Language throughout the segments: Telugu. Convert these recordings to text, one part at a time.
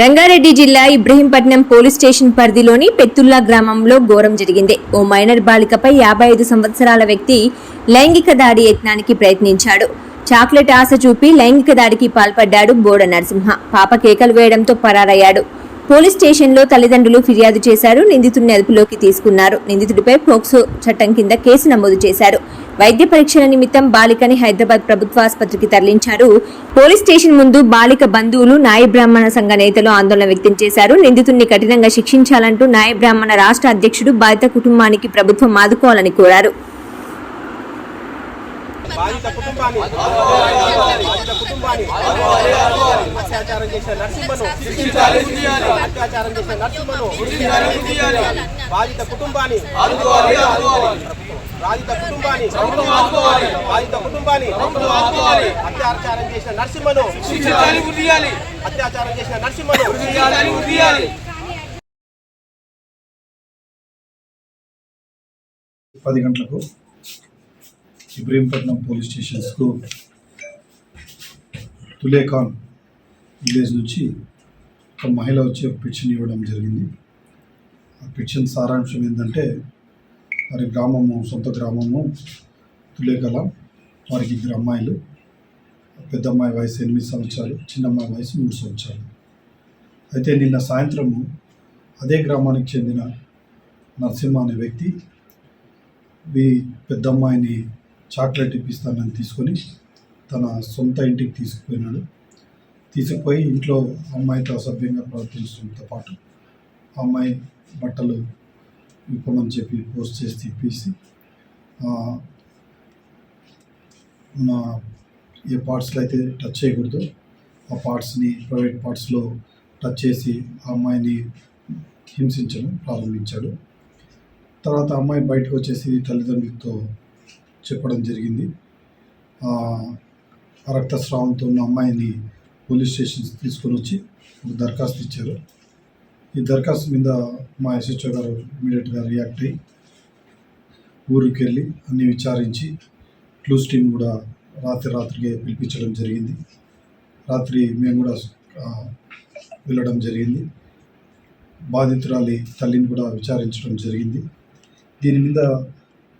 రంగారెడ్డి జిల్లా ఇబ్రహీంపట్నం పోలీస్ స్టేషన్ పరిధిలోని పెత్తుల్లా గ్రామంలో ఘోరం జరిగింది. ఓ మైనర్ బాలికపై యాభై ఐదు సంవత్సరాల వ్యక్తి లైంగిక దాడి యత్నానికి ప్రయత్నించాడు. చాక్లెట్ ఆశ చూపి లైంగిక దాడికి పాల్పడ్డాడు బోడ నరసింహ. పాప కేకలు వేయడంతో పరారయ్యాడు. పోలీస్ స్టేషన్లో తల్లిదండ్రులు ఫిర్యాదు చేశారు. నిందితుడిని అదుపులోకి తీసుకున్నారు. నిందితుడిపై పోక్సో చట్టం కింద కేసు నమోదు చేశారు. వైద్య పరీక్షల నిమిత్తం బాలికని హైదరాబాద్ ప్రభుత్వ ఆసుపత్రికి తరలించారు. పోలీస్ స్టేషన్ ముందు బాలిక బంధువులు నాయ బ్రాహ్మణ సంఘ నేతలు ఆందోళన వ్యక్తం చేశారు. నిందితుడిని కఠినంగా శిక్షించాలంటూ నాయ బ్రాహ్మణ రాష్ట్ర అధ్యక్షుడు బాధిత కుటుంబానికి ప్రభుత్వం ఆదుకోవాలని కోరారు. బాధిత కుటుంబాన్ని బాధిత కుటుంబాన్ని అత్యాచారం చేసిన నరసింహను అత్యాచారం చేసిన నరసింహను బాధిత కుటుంబాన్ని బాధిత కుటుంబాన్ని బాధిత కుటుంబాన్ని అత్యాచారం చేసిన నరసింహను అత్యాచారం చేసిన నరసింహను పది గంటలకు ఇబ్రహీంపట్నం పోలీస్ స్టేషన్స్కు తులేఖాన్ విలేజ్ నుంచి ఒక మహిళ వచ్చి ఒక పిక్షన్ ఇవ్వడం జరిగింది. ఆ పిక్షన్ సారాంశం ఏంటంటే వారి గ్రామము సొంత గ్రామము తులేకల వారికి ఇద్దరు అమ్మాయిలు పెద్ద అమ్మాయి వయసు ఎనిమిది సంవత్సరాలు చిన్న అమ్మాయి వయసు మూడు సంవత్సరాలు. అయితే నిన్న సాయంత్రము అదే గ్రామానికి చెందిన నరసింహ అనే వ్యక్తి మీ పెద్ద అమ్మాయిని చాక్లెట్ ఇప్పిస్తానని తీసుకొని తన సొంత ఇంటికి తీసుకుపోయినాడు. తీసుకుపోయి ఇంట్లో అమ్మాయితో అసభ్యంగా ప్రవర్తించడంతో పాటు ఆ అమ్మాయి బట్టలు ఇప్పమని చెప్పి పోస్ట్ చేసి తిప్పేసి నా మన ఏ పార్ట్స్లో అయితే టచ్ చేయకూడదు ఆ పార్ట్స్ని ప్రైవేట్ పార్ట్స్లో టచ్ చేసి ఆ అమ్మాయిని హింసించడం ప్రారంభించాడు. తర్వాత అమ్మాయి బయటకు వచ్చేసి తల్లిదండ్రులతో చెప్పడం జరిగింది. రక్తస్రావంతో ఉన్న అమ్మాయిని పోలీస్ స్టేషన్ తీసుకొని వచ్చి ఒక దరఖాస్తు ఇచ్చారు. ఈ దరఖాస్తు మీద మా ఎస్హెచ్ఓ గారు ఇమీడియట్గా రియాక్ట్ అయ్యి ఊరికి వెళ్ళి అన్ని విచారించి క్లూస్ టీం కూడా రాత్రి రాత్రికే పిలిపించడం జరిగింది. రాత్రి మేము కూడా వెళ్ళడం జరిగింది. బాధితురాలి తల్లిని కూడా విచారించడం జరిగింది. దీని మీద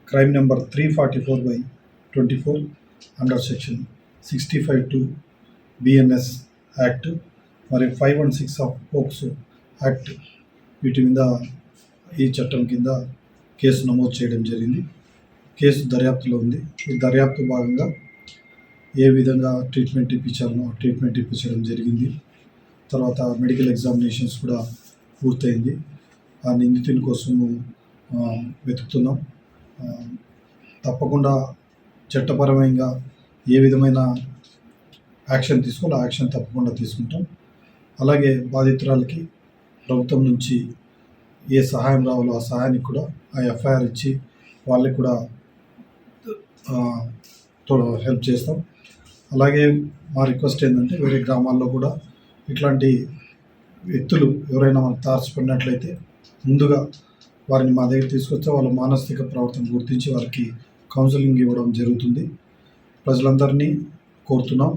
crime number three forty four by twenty four under section sixty five two BNS act మరియు five one six of POCSO act వీటి మీద ఈ చట్టం కింద కేసు నమోదు చేయడం జరిగింది. కేసు దర్యాప్తులో ఉంది. ఈ దర్యాప్తు భాగంగా ఏ విధంగా ట్రీట్మెంట్ ఇప్పించాలనో ట్రీట్మెంట్ ఇప్పించడం జరిగింది. తర్వాత మెడికల్ ఎగ్జామినేషన్స్ కూడా పూర్తయింది. ఆ నిందితుని కోసము వెతుకుతున్నాం. తప్పకుండా చట్టపరమైన ఏ విధమైన యాక్షన్ తీసుకోవాలో ఆ యాక్షన్ తప్పకుండా తీసుకుంటాం. అలాగే బాధితురాలకి ప్రభుత్వం నుంచి ఏ సహాయం రావాలో ఆ సహాయానికి కూడా ఆ ఎఫ్ఐఆర్ ఇచ్చి వాళ్ళకి కూడా తో- హెల్ప్ చేస్తాం. అలాగే మా రిక్వెస్ట్ ఏంటంటే వేరే గ్రామాల్లో కూడా ఇట్లాంటి వ్యక్తులు ఎవరైనా మనకు తారసపడినట్లయితే ముందుగా వారిని మా దగ్గర తీసుకొస్తే వాళ్ళ మానసిక ప్రవర్తన గుర్తించి వారికి కౌన్సిలింగ్ ఇవ్వడం జరుగుతుంది. ప్రజలందరినీ కోరుతున్నాం.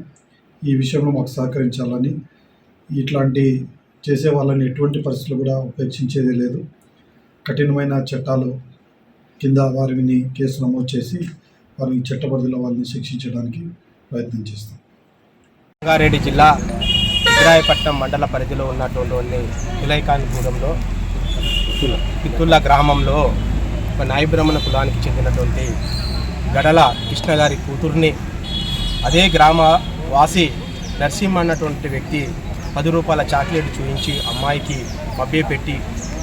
ఈ విషయంలో మాకు సహకరించాలని. ఇట్లాంటి చేసే వాళ్ళని ఎటువంటి పరిస్థితులు కూడా ఉపేక్షించేది లేదు. కఠినమైన చట్టాలు కింద వారిని కేసు నమోదు చేసి వారిని చట్టపరిధిలో వారిని శిక్షించడానికి ప్రయత్నం చేస్తాం. రంగారెడ్డి జిల్లా విరాయపట్నం మండల పరిధిలో ఉన్నటువంటి విలయకాన్గూడెంలో పిత్తుల్ల గ్రామంలో ఒక నాయబ్రహ్మణ కులానికి చెందినటువంటి గడల కృష్ణ గారి కూతుర్ని అదే గ్రామ వాసి నరసింహ అన్నటువంటి వ్యక్తి పది రూపాయల చాక్లెట్ చూపించి అమ్మాయికి మభ్యపెట్టి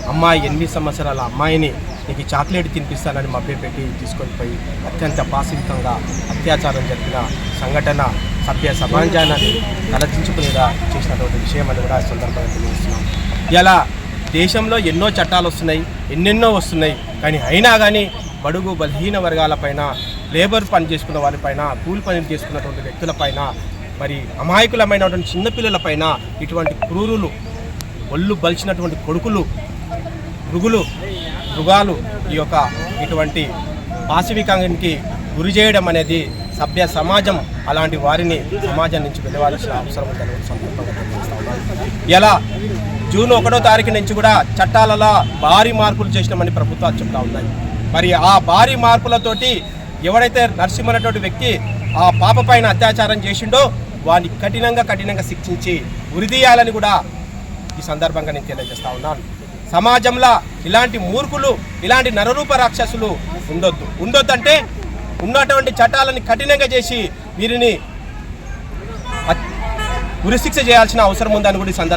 అమ్మాయి ఎనిమిది సంవత్సరాల అమ్మాయిని నీకు చాక్లెట్ తినిపిస్తానని మభ్యపెట్టి తీసుకొని పోయి అత్యంత పాశవికంగా అత్యాచారం జరిపిన సంఘటన సభ్య సమాజాన్ని తలదించుకునేలా చేసినటువంటి విషయం అని కూడా సందర్భంగా తెలియజేస్తున్నాం. ఇలా దేశంలో ఎన్నో చట్టాలు వస్తున్నాయి ఎన్నెన్నో వస్తున్నాయి కానీ అయినా కానీ బడుగు బలహీన వర్గాలపైన లేబర్ పని చేసుకున్న వారిపైన కూలి పని చేసుకున్నటువంటి వ్యక్తులపైన మరి అమాయకులమైనటువంటి చిన్నపిల్లలపైన ఇటువంటి క్రూరులు ఒళ్ళు బలిచినటువంటి కొడుకులు మృగులు మృగాలు ఈ యొక్క ఇటువంటి పాశవికానికి గురి చేయడం అనేది సభ్య సమాజం అలాంటి వారిని సమాజం నుంచి వెళ్ళవలసిన అవసరం ఉందని సందర్భంగా ఇలా జూన్ ఒకటో తారీఖు నుంచి కూడా చట్టాలలో భారీ మార్పులు చేసినామని ప్రభుత్వాలు చెప్తా ఉన్నాయి. మరి ఆ భారీ మార్పులతోటి ఎవడైతే నరసింహ అనేటువంటి వ్యక్తి ఆ పాప పైన అత్యాచారం చేసిండో వాడిని కఠినంగా కఠినంగా శిక్షించి ఉరిదీయాలని కూడా ఈ సందర్భంగా నేను తెలియజేస్తా ఉన్నాను. సమాజంలో ఇలాంటి మూర్ఖులు ఇలాంటి నరరూప రాక్షసులు ఉండొద్దు. ఉండొద్దంటే ఉన్నటువంటి చట్టాలని కఠినంగా చేసి వీరిని ఉరిశిక్ష చేయాల్సిన అవసరం ఉందని కూడా ఈ సందర్భం